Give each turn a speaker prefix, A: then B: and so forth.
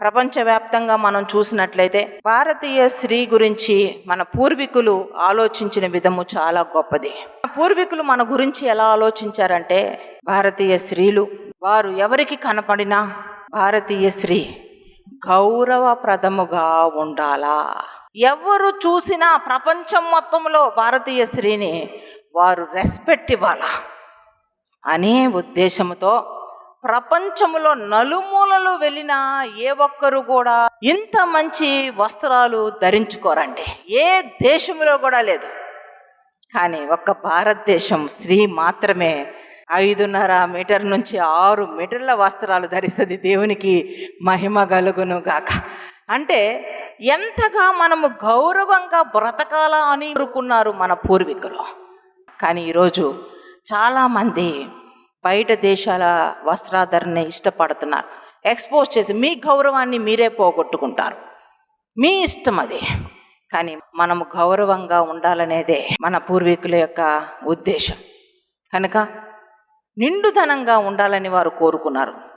A: ప్రపంచవ్యాప్తంగా మనం చూసినట్లయితే భారతీయ స్త్రీ గురించి మన పూర్వీకులు ఆలోచించిన విధము చాలా గొప్పది. పూర్వీకులు మన గురించి ఎలా ఆలోచించారంటే భారతీయ స్త్రీలు వారు ఎవరికి కనపడినా భారతీయ స్త్రీ గౌరవప్రదముగా ఉండాలా? ఎవరు చూసినా ప్రపంచం మొత్తంలో భారతీయ స్త్రీని వారు రెస్పెక్ట్ ఇవ్వాలా? అనే ఉద్దేశంతో ప్రపంచంలో నలుమూలలు వెళ్ళిన ఏ ఒక్కరు కూడా ఇంత మంచి వస్త్రాలు ధరించుకోరండి. ఏ దేశంలో కూడా లేదు. కానీ ఒక్క భారతదేశం స్త్రీ మాత్రమే ఐదున్నర మీటర్ నుంచి ఆరు మీటర్ల వస్త్రాలు ధరిస్తుంది. దేవునికి మహిమ కలుగును గాక. అంటే ఎంతగా మనము గౌరవంగా బ్రతకాలా అని అనుకున్నారు మన పూర్వీకులు. కానీ ఈరోజు చాలామంది బయట దేశాల వస్త్రాధరణ ఇష్టపడుతున్నారు. ఎక్స్పోజ్ చేసి మీ గౌరవాన్ని మీరే పోగొట్టుకుంటారు. మీ ఇష్టం అది. కానీ మనము గౌరవంగా ఉండాలనేదే మన పూర్వీకుల యొక్క ఉద్దేశం. కనుక నిండుదనంగా ఉండాలని వారు కోరుకున్నారు.